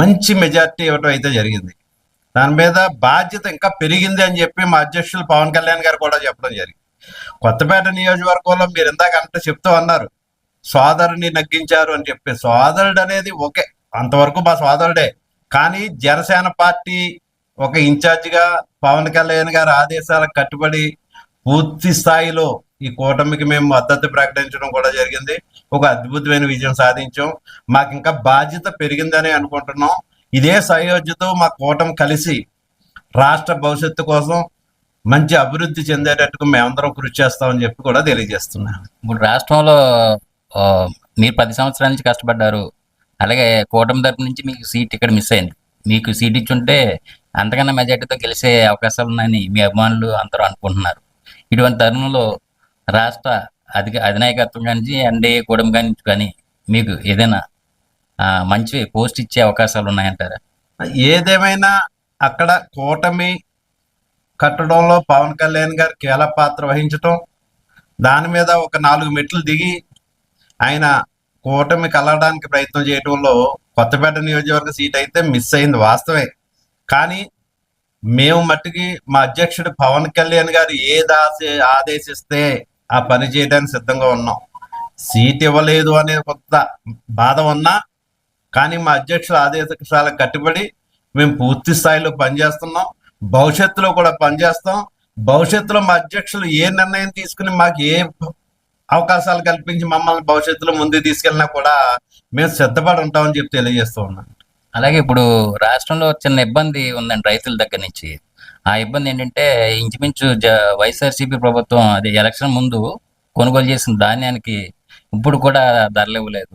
మంచి మెజార్టీ ఇవ్వటం అయితే జరిగింది. దాని మీద బాధ్యత ఇంకా పెరిగింది అని చెప్పి మా అధ్యక్షులు పవన్ కళ్యాణ్ గారు కూడా చెప్పడం జరిగింది. కొత్తపేట నియోజకవర్గంలో మీరు ఇందాక అంటే చెప్తూ అన్నారు సోదరుని నగ్గించారు అని చెప్పి. సోదరుడు అనేది ఓకే అంతవరకు మా సోదరుడే. కానీ జనసేన పార్టీ ఒక ఇన్ఛార్జిగా పవన్ కళ్యాణ్ గారి ఆదేశాలకు కట్టుబడి పూర్తి స్థాయిలో ఈ కూటమికి మేము మద్దతు ప్రకటించడం కూడా జరిగింది. ఒక అద్భుతమైన విజయం సాధించాం. మాకు ఇంకా బాధ్యత పెరిగిందని అనుకుంటున్నాం. ఇదే సయోధ్యతో మా కూటమి కలిసి రాష్ట్ర భవిష్యత్తు కోసం మంచి అభివృద్ధి చెందేటట్టుకు మేమందరం కృషి చేస్తామని చెప్పి కూడా తెలియజేస్తున్నాను. ఇప్పుడు రాష్ట్రంలో మీరు పది సంవత్సరాల నుంచి కష్టపడ్డారు. అలాగే కూటమి తరపు నుంచి మీకు సీట్ ఇక్కడ మిస్ అయింది. మీకు సీట్ ఇచ్చుంటే అంతకన్నా మెజార్టీతో గెలిచే అవకాశాలు ఉన్నాయని మీ అభిమానులు అందరూ అనుకుంటున్నారు. ఇటువంటి తరుణంలో రాష్ట్ర అధిక అధినాయకత్వం కానీ ఎన్డీఏ కూడం కానీ కానీ మీకు ఏదైనా మంచి పోస్ట్ ఇచ్చే అవకాశాలు ఉన్నాయంటారా? ఏదేమైనా అక్కడ కూటమి కట్టడంలో పవన్ కళ్యాణ్ గారు కీలక పాత్ర వహించటం దాని మీద ఒక నాలుగు మెట్లు దిగి ఆయన కూటమి కలవడానికి ప్రయత్నం చేయడంలో కొత్తపేట నియోజకవర్గ సీట్ అయితే మిస్ అయింది వాస్తవే కానీ మేము మట్టుకి మా అధ్యక్షుడు పవన్ కళ్యాణ్ గారు ఏది ఆశ- ఆదేశిస్తే ఆ పని చేయడానికి సిద్ధంగా ఉన్నాం. సీట్ ఇవ్వలేదు అనే కొత్త బాధ ఉన్నా కానీ మా అధ్యక్షుల ఆదేశాలకు కట్టుబడి మేము పూర్తి స్థాయిలో పనిచేస్తున్నాం. భవిష్యత్తులో కూడా పనిచేస్తాం. భవిష్యత్తులో మా అధ్యక్షులు ఏ నిర్ణయం తీసుకుని మాకు ఏ అవకాశాలు కల్పించి మమ్మల్ని భవిష్యత్తులో ముందు తీసుకెళ్ళినా కూడా మేము సిద్ధపడి ఉంటామని చెప్పి తెలియజేస్తూ ఉన్నాం. అలాగే ఇప్పుడు రాష్ట్రంలో చిన్న ఇబ్బంది ఉందండి రైతుల దగ్గర నుంచి. ఆ ఇబ్బంది ఏంటంటే ఇంచుమించు జ వైఎస్ఆర్సీపీ ప్రభుత్వం అది ఎలక్షన్ ముందు కొనుగోలు చేసిన ధాన్యానికి ఇప్పుడు కూడా ధరలు ఇవ్వలేదు.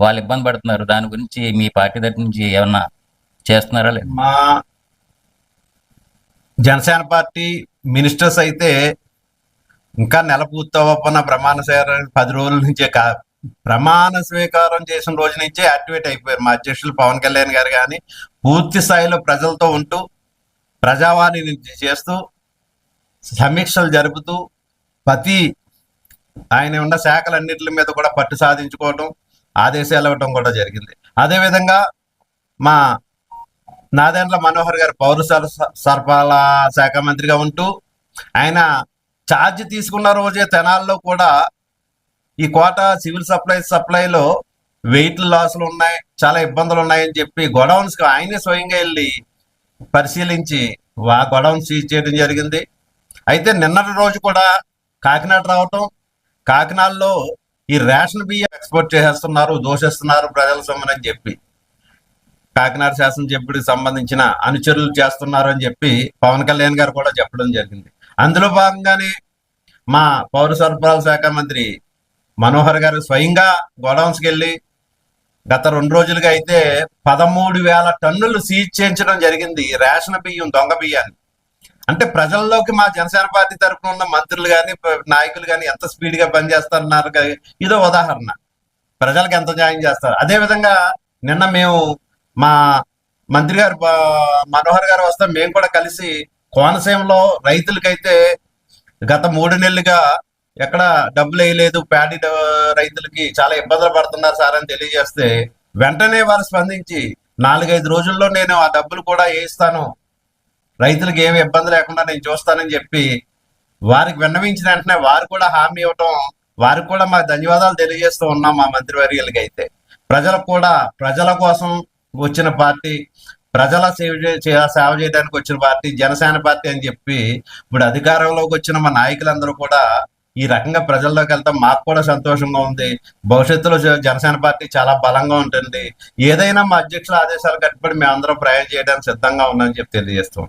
వాళ్ళు ఇబ్బంది పడుతున్నారు. దాని గురించి మీ పార్టీ దగ్గర నుంచి ఏమన్నా చేస్తున్నారా లేదు? మా జనసేన పార్టీ మినిస్టర్స్ అయితే ఇంకా నెల పూర్తవన్న ప్రమాణ స్వీకారం పది రోజుల నుంచే కా ప్రమాణ స్వీకారం చేసిన రోజు నుంచే యాక్టివేట్ అయిపోయారు. మా అధ్యక్షులు పవన్ కళ్యాణ్ గారు కానీ పూర్తి స్థాయిలో ప్రజలతో ఉంటూ ప్రజావాణి నుంచి చేస్తూ సమీక్షలు జరుపుతూ ప్రతి ఆయన ఉన్న శాఖలన్నిటి మీద కూడా పట్టు సాధించుకోవడం ఆదేశాలు ఇవ్వడం కూడా జరిగింది. అదేవిధంగా మా నాదేండ్ల మనోహర్ గారు పౌర సర- సరఫరాల శాఖ మంత్రిగా ఉంటూ ఆయన ఛార్జ్ తీసుకున్న రోజే తెనాల్లో కూడా ఈ కోట సివిల్ సప్లై సప్లైలో వెయిట్ లాసులు ఉన్నాయి చాలా ఇబ్బందులు ఉన్నాయని చెప్పి గొడౌన్స్కి ఆయనే స్వయంగా వెళ్ళి పరిశీలించి ఆ గొడౌన్ సీజ్ చేయడం జరిగింది. అయితే నిన్నటి రోజు కూడా కాకినాడ రావటం కాకినాడలో ఈ రేషన్ బియ్యం ఎక్స్పోర్ట్ చేసేస్తున్నారు దోషిస్తున్నారు ప్రజల సొమ్మని చెప్పి కాకినాడ శాసనసభ్యుడికి సంబంధించిన అనుచరులు చేస్తున్నారు అని చెప్పి పవన్ కళ్యాణ్ గారు కూడా చెప్పడం జరిగింది. అందులో భాగంగానే మా పౌర సరఫరాల శాఖ మంత్రి మనోహర్ గారు స్వయంగా గోడౌన్స్కి వెళ్ళి గత రెండు రోజులుగా అయితే పదమూడు వేల టన్నులు సీజ్ చేయించడం జరిగింది రేషన్ బియ్యం దొంగ బియ్యాన్ని. అంటే ప్రజల్లోకి మా జనసేన పార్టీ తరఫున ఉన్న మంత్రులు కానీ నాయకులు కానీ ఎంత స్పీడ్గా పనిచేస్తారన్నారు ఇదో ఉదాహరణ. ప్రజలకు ఎంత న్యాయం చేస్తారు? అదే విధంగా నిన్న మేము మా మంత్రి గారు మనోహర్ గారు వస్తే మేము కూడా కలిసి కోనసీమలో రైతులకైతే గత మూడు నెలలుగా ఎక్కడ డబ్బులు వేయలేదు. ప్యాడీ రైతులకి చాలా ఇబ్బందులు పడుతున్నారు సార్ అని తెలియజేస్తే వెంటనే వారు స్పందించి నాలుగైదు రోజుల్లో నేను ఆ డబ్బులు కూడా వేయిస్తాను. రైతులకు ఏమి ఇబ్బంది లేకుండా నేను చూస్తానని చెప్పి వారికి విన్నవించిన వెంటనే వారు కూడా హామీ ఇవ్వటం వారికి కూడా మా ధన్యవాదాలు తెలియజేస్తూ ఉన్నాం మా మంత్రివర్యులకి అయితే. ప్రజలకు కూడా ప్రజల కోసం వచ్చిన పార్టీ ప్రజల సేవ సేవ చేయడానికి వచ్చిన పార్టీ జనసేన పార్టీ అని చెప్పి ఇప్పుడు అధికారంలోకి వచ్చిన మా నాయకులందరూ కూడా ఈ రకంగా ప్రజల్లోకి వెళ్తాం మాకు కూడా సంతోషంగా ఉంది. భవిష్యత్తులో జ- జనసేన పార్టీ చాలా బలంగా ఉంటుంది. ఏదైనా మా అధ్యక్షుల ఆదేశాలు కట్టుబడి మేమందరం ప్రయాణం చేయడానికి సిద్ధంగా ఉన్నామని చెప్పి తెలియజేస్తాం